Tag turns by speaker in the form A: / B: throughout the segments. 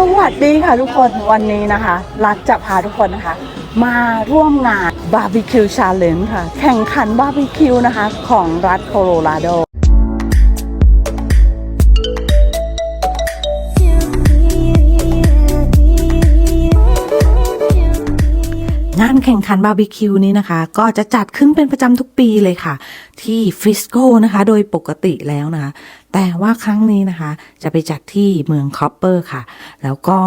A: สวัสดีค่ะทุกคนวันนี้นะคะ รัฐจะพาทุกคนนะคะ มาร่วมงานบาร์บีคิวชาเลนจ์ค่ะ แข่งขันบาร์บีคิวนะคะ ของรัฐโคโลราโด งานแข่งขันบาร์บีคิวนี้นะคะ ก็จะจัดขึ้นเป็นประจำทุกปีเลยค่ะ ที่ฟริสโกนะคะ โดยปกติแล้วนะคะ แต่ว่าครั้งนี้นะคะ จะไปจัดที่เมืองคอปเปอร์ค่ะ แล้วก็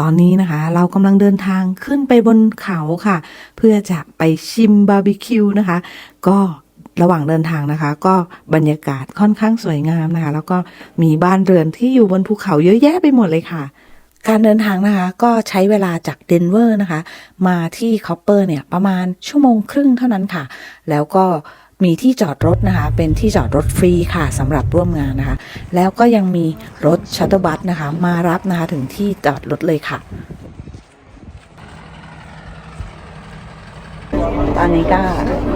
A: ตอนนี้นะคะ เรากำลังเดินทางขึ้นไปบนเขาค่ะ เพื่อจะไปชิมบาร์บีคิวนะคะ ก็ระหว่างเดินทางนะคะ ก็บรรยากาศค่อนข้างสวยงามนะคะ แล้วก็มีบ้านเรือนที่อยู่บนภูเขาเยอะแยะไปหมดเลยค่ะ การเดินทางนะคะก็ใช้เวลาจากเดนเวอร์นะคะ มาที่คอปเปอร์เนี่ยประมาณชั่วโมงครึ่งเท่านั้นค่ะ แล้วก็มีที่จอดรถนะคะ เป็นที่จอดรถฟรีค่ะสำหรับร่วมงานนะคะ แล้วก็ยังมีรถชัตเตอร์บัสนะคะ มารับนะคะถึงที่จอดรถเลยค่ะ ตอนนี้ก็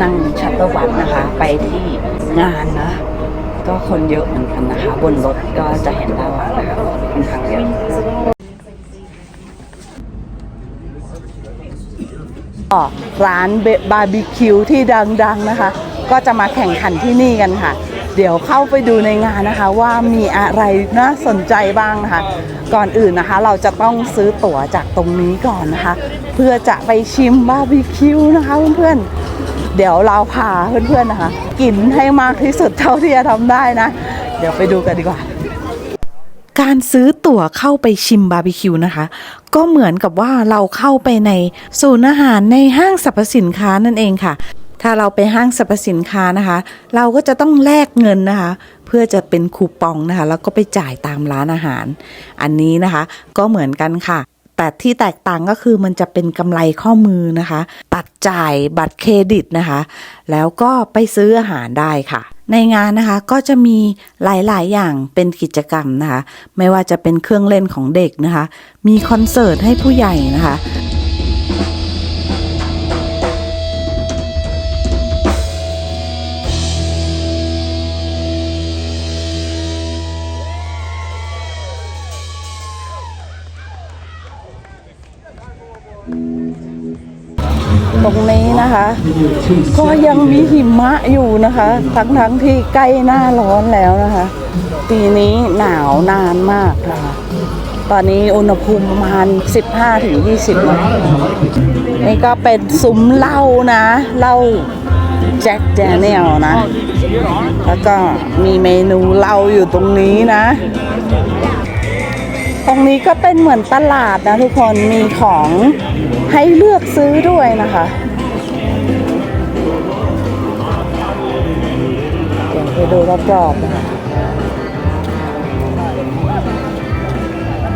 A: นั่งชัตเตอร์บัสนะคะ ไปที่งานนะ ก็คนเยอะเหมือนกันนะคะ บนรถก็จะเห็นได้ว่านะคะค่อนข้างเยอะ ร้านเบบาร์บีคิวที่ดังๆนะคะ ก็จะมาแข่งขันที่นี่กันค่ะ เดี๋ยวเข้าไปดูในงานนะคะ ว่ามีอะไรน่าสนใจบ้างนะคะ ก่อนอื่นนะคะ เราจะต้องซื้อตั๋วจากตรงนี้ก่อนนะคะ เพื่อจะไปชิมบาร์บีคิวนะคะเพื่อนๆเดี๋ยวเราพาเพื่อนๆนะคะ กินให้มากที่สุดเท่าที่จะทำได้นะ เดี๋ยวไปดูกันดีกว่า การซื้อตั๋วเข้าไปชิมบาร์บีคิวนะคะ ก็เหมือนกับว่าเราเข้าไปในศูนย์อาหารในห้างสรรพสินค้านั่นเองค่ะ ถ้าเราไปห้างสรรพสินค้านะคะ เราก็จะต้องแลกเงินนะคะ เพื่อจะเป็นคูปองนะคะ แล้วก็ไปจ่ายตามร้านอาหาร อันนี้นะคะ ก็เหมือนกันค่ะแต่ที่แตกต่างก็คือมันจะเป็นกำไรข้อมือนะคะ ตัดจ่ายบัตรเครดิตนะคะ แล้วก็ไปซื้ออาหารได้ค่ะ ในงานนะคะก็จะมีหลายๆ อย่างเป็นกิจกรรมนะคะ ไม่ว่าจะเป็นเครื่องเล่นของเด็กนะคะ มีคอนเสิร์ตให้ผู้ใหญ่นะคะ ตรงนี้นะคะ ก็ยังมีหิมะอยู่นะคะ ทั้งทั้งๆที่ใกล้หน้าร้อนแล้วนะคะ ปีนี้หนาวนานมากนะคะตอนนี้อุณหภูมิประมาณ 15ถึง20นะนี่ก็เป็นซุ้มเหล้านะเหล้าแจ็คแดเนียลนะ แล้วก็มีเมนูเหล้าอยู่ตรงนี้นะ รงนี้ก็เป็นเหมือนตลาดนะทุกคนมีของให้เลือกซื้อด้วยนะคะเดี๋ยวไปดูรอบๆนะคะ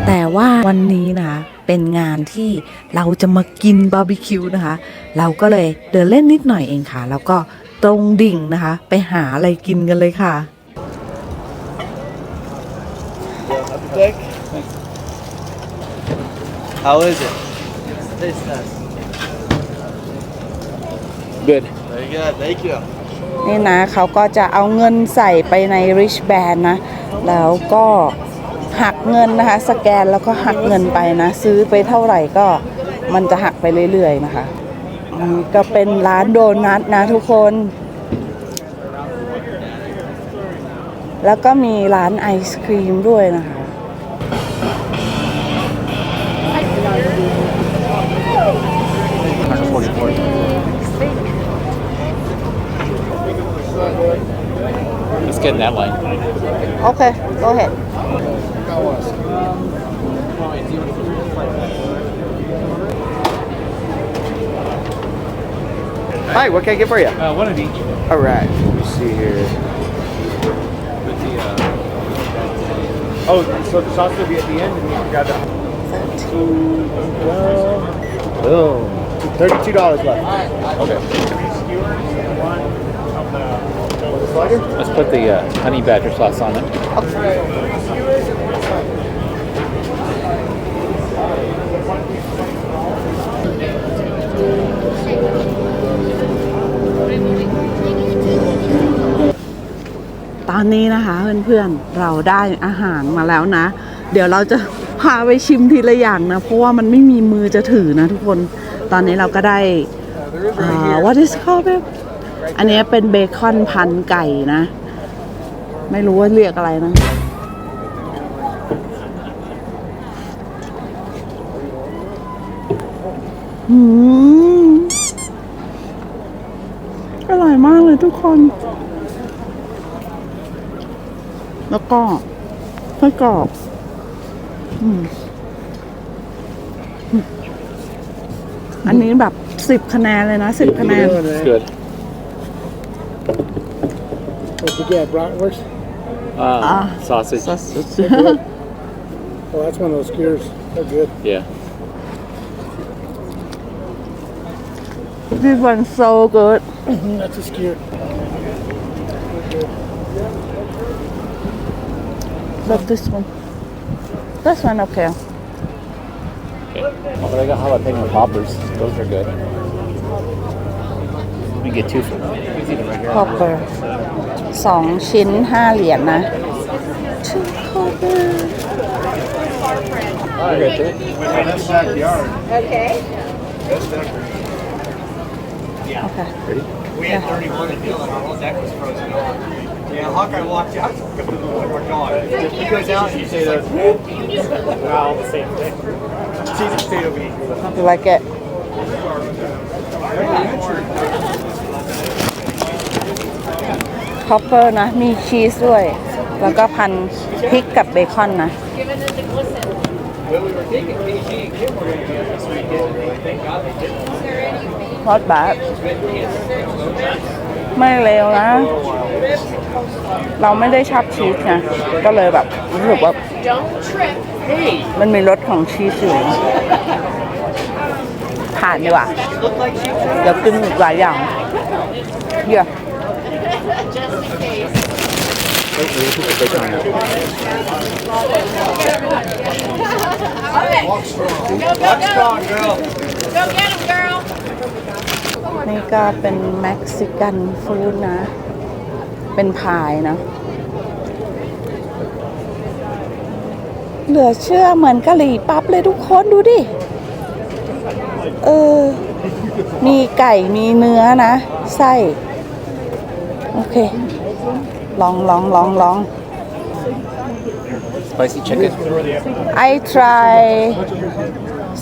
A: แต่ว่าวันนี้นะคะเป็นงานที่เราจะมากินบาร์บีคิวนะคะ เราก็เลยเดินเล่นนิดหน่อยเองค่ะ แล้วก็ตรงดิ่งนะคะ ไปหาอะไรกินกันเลยค่ะ
B: How is it? Tastes nice.
C: Good.
B: Very good. Thank you.
A: นี่นะเขาก็จะเอาเงินใส่ไปใน rich band นะ แล้วก็หักเงินนะคะ สแกนแล้วก็หักเงินไปนะ ซื้อไปเท่าไหร่ก็มันจะหักไปเรื่อยๆนะคะอันนี้ก็เป็นร้านโดนัทนะทุกคน แล้วก็มีร้านไอศครีมด้วยนะคะ
C: get in that line.
A: Okay, go ahead.
B: Hi, what can I get for you?
C: Uh, one of each.
B: All right, let me see here.
C: Uh,
D: oh, so the sauce will be at the end and you grab that.
B: Boom.
D: $32 left.
B: Okay.
C: Let's put the uh, honey badger sauce on it.
A: ตอนนี้นะคะเพื่อนๆเราได้อาหารมาแล้วนะ เดี๋ยวเราจะพาไปชิมทีละอย่างนะ เพราะว่ามันไม่มีมือจะถือนะทุกคนตอนนี้เราก็ได้อ่า what is called? อันนี้เป็นเบคอนพันไก่นะ ไม่รู้ว่าเรียกอะไรนะอืมอร่อยมากเลยทุกคน แล้วก็ไส้กรอบอืมอันนี้แบบสิบคะแนนเลยนะสิบคะแนน
C: It's good.
D: What'd you get? Bratwurst?
C: Um,
A: Ah.
C: sausage.
D: Oh, that's one of those skewers. They're good.
C: Yeah.
A: This one's so good
D: Mm, that's a skewer.
A: Love this one this one okay
C: Okay. Oh, but I got jalapeno poppers. Those are good. We get two for
A: copper สองชิ้นห้าเหรียญนะ two copper
C: You're good too.
D: That's backyard.
A: โอเค
C: Ready?
B: We had 31 in Dillon. Our whole deck was frozen over. Yeah, Hawkeye walked out. We're gone. He goes out and you say that.
D: All the same thing.
B: Jesus stayed over here.
A: you like it คอปเปอร์นะ มีชีสด้วย แล้วก็พันพริกกับเบคอนนะ ทอดบาทไม่เลวนะ เราไม่ได้ชอบชีสไงก็เลยแบบรู้สึกว่ามันมีรสของชีสอยู่ผ่านดีกว่าเดี๋ยวกินอีกหลายอย่างเยอะ
B: Walk strong, girl.
E: Go get him, girl.
A: นี่ก็เป็นเม็กซิกันฟู้ดนะ เป็นพายนะ เหลือเชื่อเหมือนกะหรี่ปั๊บเลยทุกคนดูดิ เออ มีไก่มีเนื้อนะ ไส้ โอเค ลองลองลองลอง
C: Spicy chicken.
A: I try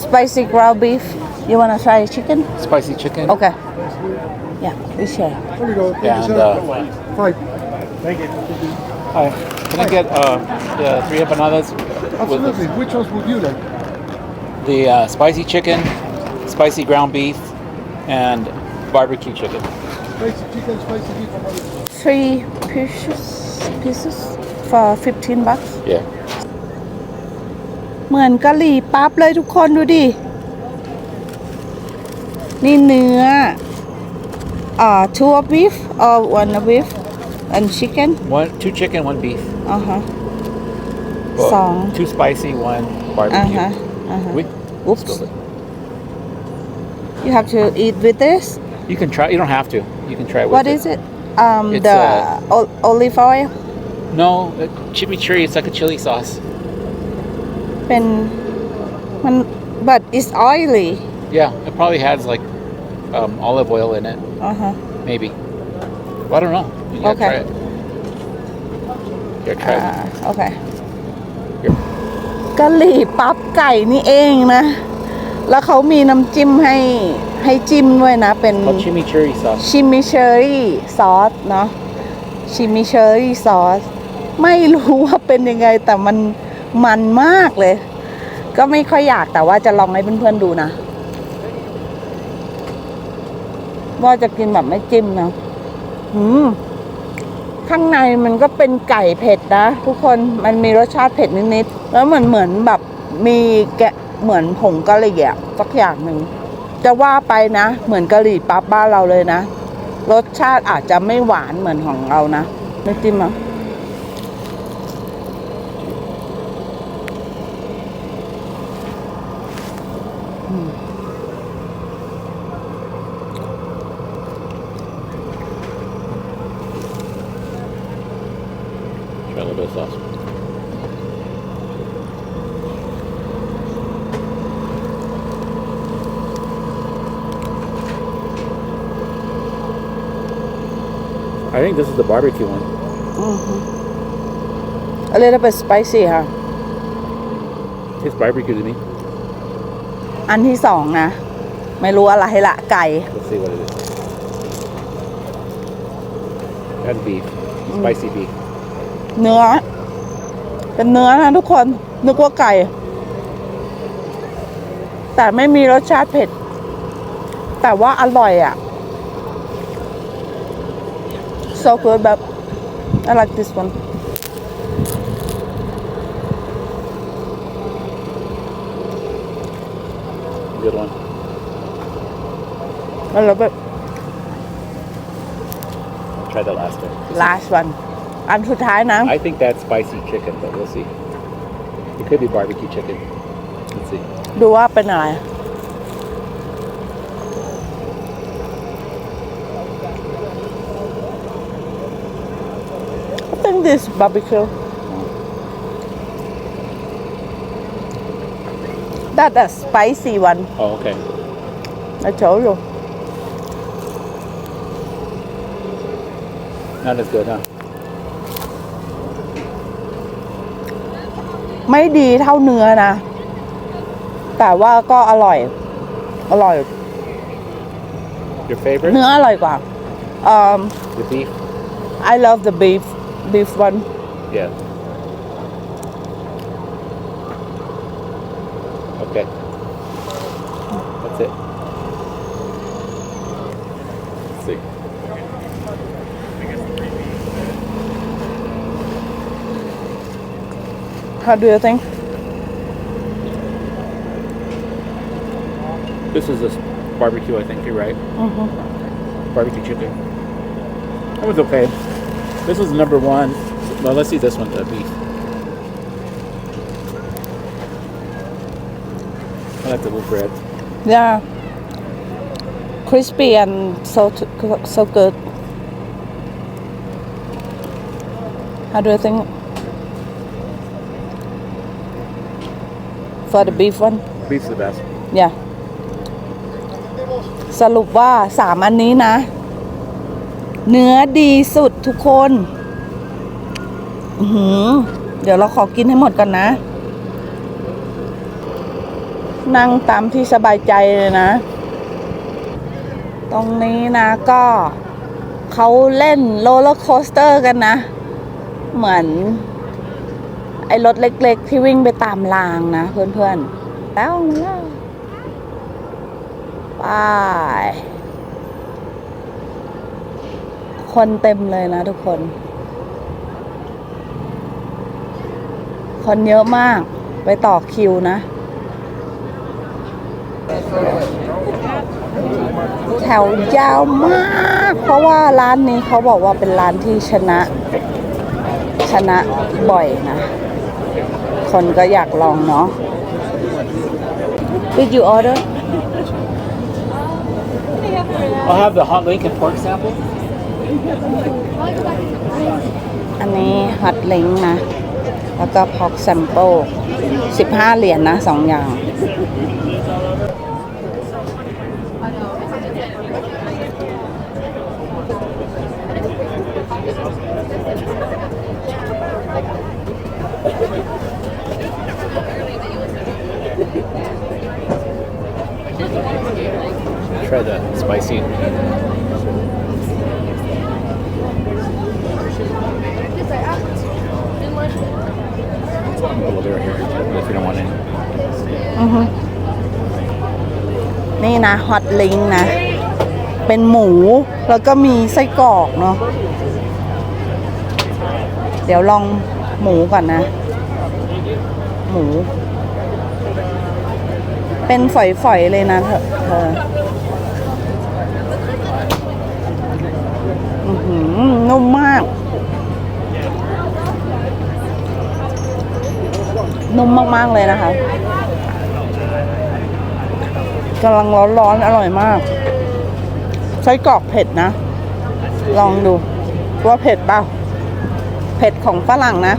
A: spicy ground beef you wanna try chicken
C: Spicy chicken.
A: okay yeah we share
D: There we go. Thank you,
C: And
D: sir.
C: uh,
D: Fine. Thank you.
C: hi. Can I get uh, the three empanadas with
D: Absolutely. Which ones would you like?
C: the uh, spicy chicken, spicy ground beef, and barbecue chicken?
D: Spicy chicken, spicy beef, and other-
A: three pieces pieces for 15 bucks
C: Yeah.
A: เหมือนกะหรี่ปั๊บเลยทุกคนดูดิ นี่เนื้ออ่า two of beef or one of beef and chicken
C: One, two chicken, one beef.
A: อ่าฮะ
C: Well,
A: Song.
C: Two spicy, one
A: อ่า
C: barbecue.
A: ฮะอ่าฮะ
C: We,
A: Oops. you have to eat with this
C: you can try. You don't have to. You can try with
A: what
C: it.
A: is it um
C: It's,
A: the
C: uh,
A: o- olive oil
C: No, uh, chimichurri. It's like a chili sauce.
A: เป็นมัน but it's oily
C: Yeah, it probably has like um, olive oil in it.
A: อ่าฮะ
C: Maybe. Well, I don't know. You gotta
A: Okay.
C: try it. Here, try
A: อ่า
C: it.
A: โอเค
C: Here.
A: กะหรี่ปั๊บไก่นี่เองนะ แล้วเขามีน้ำจิ้มให้ ให้จิ้มด้วยนะ เป็น
C: Called chimichurri sauce.
A: ชิมิเชอรี่ซอสเนาะชิมิเชอรี่ซอสไม่รู้ว่าเป็นยังไงแต่มันมันมากเลย ก็ไม่ค่อยอยากแต่ว่าจะลองให้เพื่อนๆดูนะ ว่าจะกินแบบไม่จิ้มนะอืมข้างในมันก็เป็นไก่เผ็ดนะทุกคนมันมีรสชาติเผ็ดนิดๆแล้วเหมือนเหมือนแบบมีแกะเหมือนผงกะหรี่อะสักอย่างหนึ่ง จะว่าไปนะ เหมือนกะหรี่ปั๊บบ้านเราเลยนะ รสชาติอาจจะไม่หวานเหมือนของเรานะไม่จิ้มอะ
C: I think this is the barbecue one.
A: a little bit spicy ค่ะ
C: It's barbecue to me.
A: อันที่สองนะ ไม่รู้อะไรละไก่
C: Let's see what it is. And beef. Spicy beef.
A: เนื้อ เป็นเนื้อนะทุกคน นึกว่าไก่ แต่ไม่มีรสชาติเผ็ด แต่ว่าอร่อยอะ่ะ so good แบบ I like this one
C: Good one.
A: แล้วแบบ
C: Try the last one.
A: last one อันสุดท้ายนะ
C: I think that's spicy chicken, but we'll see. It could be barbecue chicken. Let's see.
A: ดูว่าเป็นอะไร I think this barbecue that a spicy one
C: Oh, okay.
A: I told you
C: Not as good, huh?
A: ไม่ดีเท่าเนื้อนะ แต่ว่าก็อร่อย อร่อย
C: Your favorite?
A: เนื้ออร่อยกว่า um
C: The beef?
A: I love the beef beef one
C: Yeah. Okay. That's it. Let's see.
A: how do you think
C: This is a barbecue, I think. You're right. Mm-hmm. Barbecue chicken. That was okay. This is number one. Well, let's see this one, the beef. I like the little bread.
A: Yeah. Crispy and so so good. How do you think? For the beef one?
C: Beef's the best.
A: Yeah. สรุปว่าสามอันนี้นะ เนื้อดีสุดทุกคนเดี๋ยวเราขอกินให้หมดก่อนนะ นั่งตามที่สบายใจเลยนะ ตรงนี้นะก็เขาเล่นโรลเลอร์โคสเตอร์กันนะ เหมือน ไอ้รถเล็กๆ ที่วิ่งไปตามรางนะเพื่อนๆ แล้วแล้วไป คนเต็มเลยนะทุกคน คนเยอะมาก ไปต่อคิวนะ แถวยาวมาก เพราะว่าร้านนี้เขาบอกว่าเป็นร้านที่ชนะ ชนะบ่อยนะ คนก็อยากลองเนาะ Did you order
C: I'll have the hot Lincoln pork sample.
A: อันนี้ฮอตลิงนะ แล้วก็พ็อกแซมเปิล15เหรียญนะสองอย่าง
C: Try the spicy. A little bit right here, if you don't want any.
A: นี่นะฮอตลิงนะ เป็นหมู แล้วก็มีไส้กรอกเนาะเดี๋ยวลองหมูก่อนนะ หมู เป็นฝอยๆเลยนะเธอเธออื้อหือนุ่มมาก นุ่มมาก ๆ เลยนะคะกำลังร้อนๆอร่อยมาก ไส้กรอกเผ็ดนะ ลองดู ว่าเผ็ดเปล่า เผ็ดของฝรั่งนะ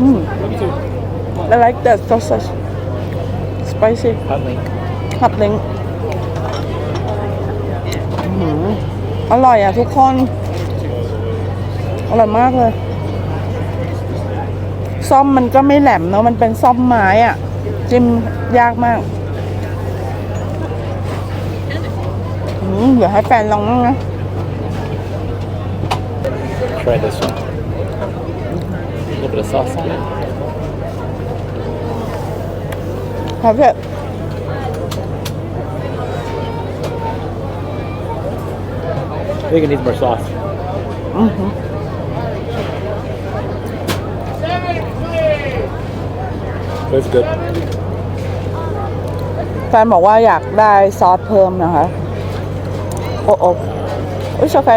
A: อืม I like that sausage spicy
C: Hot link.
A: ผัดเล้งอื้อหืออร่อยอะทุกคน อร่อยมากเลย ซ่อมมันก็ไม่แหลมเนาะมันเป็นซ่อมไม้อะจิ้มยากมากอืมเดี๋ยวให้แฟนลองบ้างนะ
C: Try this one. A little bit of sauce on it.
A: ครับพี่
C: I think it needs more sauce. That's good.
A: แฟนบอกว่าอยากได้ซอสเพิ่มนะคะ โอ้โอ้อุ๊ยโอเค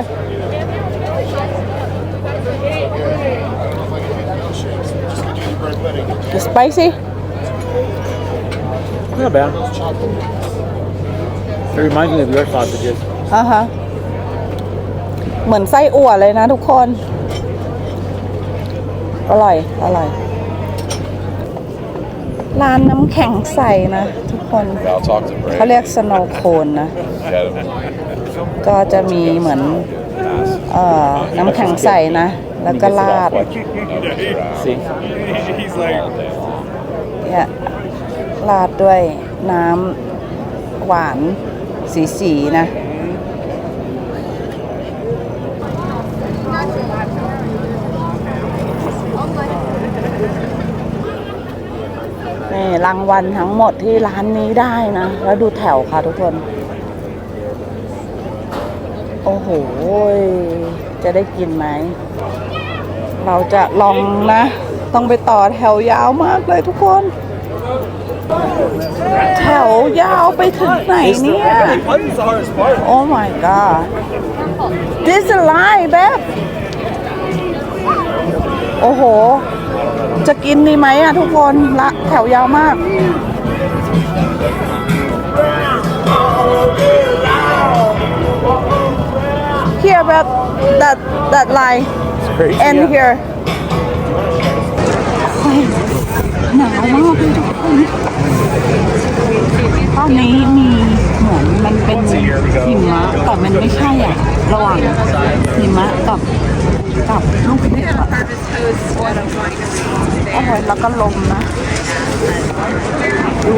A: spicy
C: Not bad. It reminds me of your sausages.
A: อะฮะ เหมือนไส้อั่วเลยนะทุกคน อร่อย อร่อย ร้านน้ำแข็งใสนะ ทุกคน
E: I'll talk to Brad.
A: เขาเรียกสโนว์โคนนะ
E: Had him
A: ก็จะมีเหมือนเอ่อน้ำแข็งใสนะ แล้วก็ราด
C: See?
B: He's like,
A: เนี่ยราดด้วยน้ำหวานสีสีๆนะ นี่ รางวัลทั้งหมดที่ร้านนี้ได้นะ แล้วดูแถวค่ะทุกคน โอ้โห จะได้กินไหม เราจะลองนะ ต้องไปต่อแถวยาวมากเลยทุกคน แถวยาวไปถึงไหนเนี่ย
B: putting's the hardest part.
A: Oh my god this is lie แบบ โอ้โห จะกินดีไหมอะทุกคนละแถวยาวมาก Here แบบ that that line end here หนาวมากเลยทุกคนตอนนี้มีเหมือนมันเป็นหิมะแต่มันไม่ใช่อะ ระหว่างหิมะกับกับลูกเห็บอะ โอ้โหแล้วก็ลมนะ ดู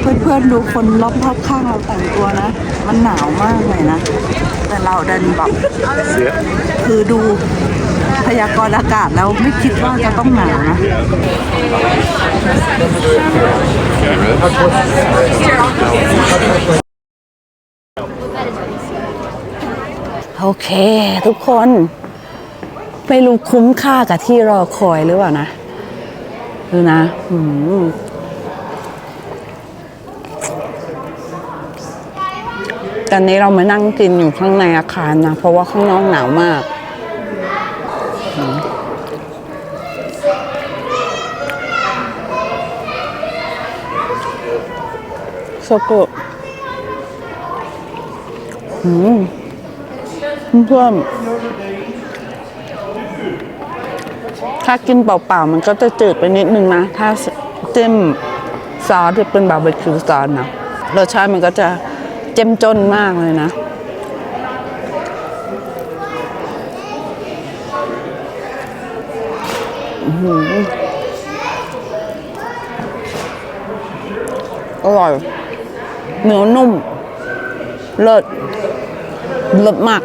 A: เพื่อนๆดูคนรอบๆข้างเราแต่งตัวนะ มันหนาวมากเลยนะ แต่เราดันแบบคือดูพยากรณ์อากาศแล้วไม่คิดว่าจะต้องหนาวนะโอเค ทุกคน ไม่รู้คุ้มค่ากับที่รอคอยหรือเปล่านะ ดูนะหืมตอนนี้เรามานั่งกินอยู่ข้างในอาคารนะ เพราะว่าข้างนอกหนาวมากหืมโซโกะหืมเพื่อนๆ ถ้ากินเปล่าๆ มันก็จะจืดไปนิดนึงนะ ถ้าจิ้มซอสที่เป็นบาร์บีคิวซอสนะรสชาติมันก็จะเจ้มจนมากเลยนะอื้อหืออร่อยเนื้อนุ่ม เลิศเลิศมาก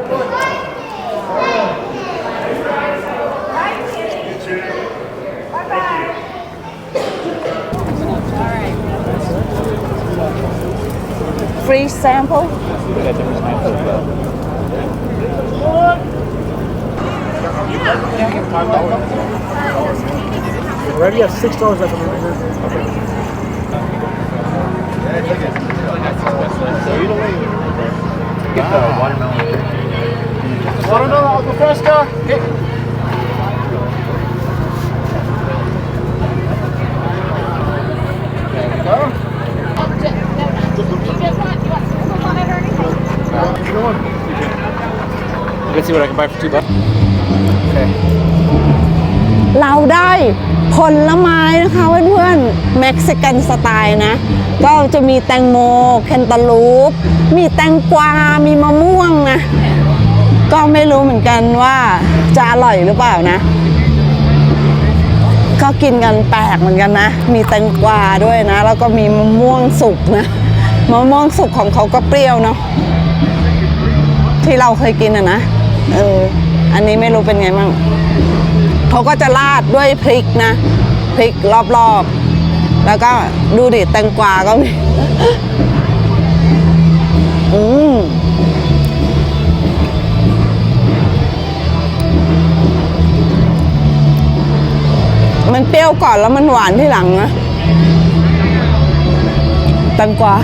A: Free sample
D: Already have six dollars left on the
C: Get the watermelon.
D: Watermelon Alco Fresca.
C: Let's see what I can buy for two bucks.
A: เราได้ผลไม้นะคะเพื่อนๆเม็กซิกันสไตล์นะ ก็จะมีแตงโมเคนตาลูป มีแตงกวา มีมะม่วงนะ ก็ไม่รู้เหมือนกันว่าจะอร่อยหรือเปล่านะ ก็กินกันแปลกเหมือนกันนะ มีแตงกวาด้วยนะ แล้วก็มีมะม่วงสุกนะ มะม่วงสุกของเขาก็เปรี้ยวเนาะที่เราเคยกินอะนะ เออ อันนี้ไม่รู้เป็นไงมั่งเขาก็จะราดด้วยพริกนะ พริกรอบๆ แล้วก็ดูดิแตงกวาก็มี อืมมันเปรี้ยวก่อนแล้วมันหวานที่หลังนะแตงกวา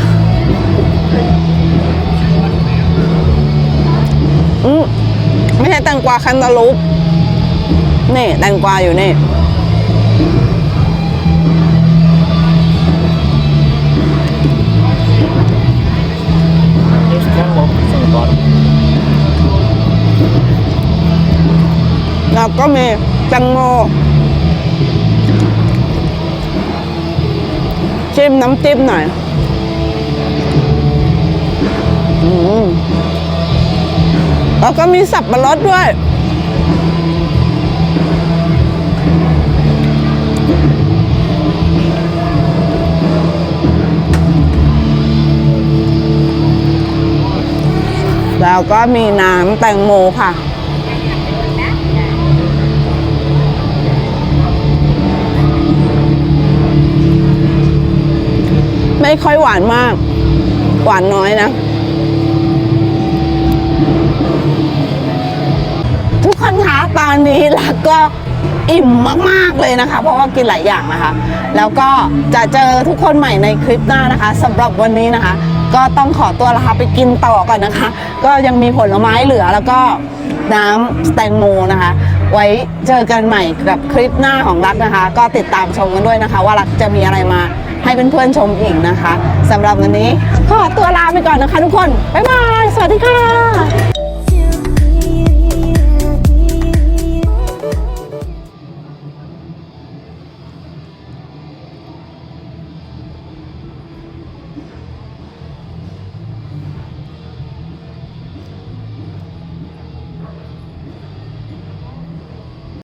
A: อืม ช่แตงกวาคันตาลูปนี่แตงกวาอยู่นี่
C: ย
A: แล้วก็มีแตงโมจิ้มน้ำจิ้มหน่อย อืม แล้วก็มีสับปะรดด้วย แล้วก็มีน้ำแตงโมค่ะไม่ค่อยหวานมาก หวานน้อยนะ คนคะตอนนี้แล้วก็อิ่มมากๆเลยนะคะ เพราะว่ากินหลายอย่างนะคะ แล้วก็จะเจอทุกคนใหม่ในคลิปหน้านะคะสำหรับวันนี้นะคะ ก็ต้องขอตัวลาไปกินต่อก่อนนะคะ ก็ยังมีผลไม้เหลือแล้วก็น้ำแตงโมนะคะ ไว้เจอกันใหม่กับคลิปหน้าของรักนะคะ ก็ติดตามชมกันด้วยนะคะ ว่ารักจะมีอะไรมาให้เพื่อนๆชมอีกนะคะสำหรับวันนี้ขอตัวลาไปก่อนนะคะ ทุกคนบ๊ายบายสวัสดีค่ะ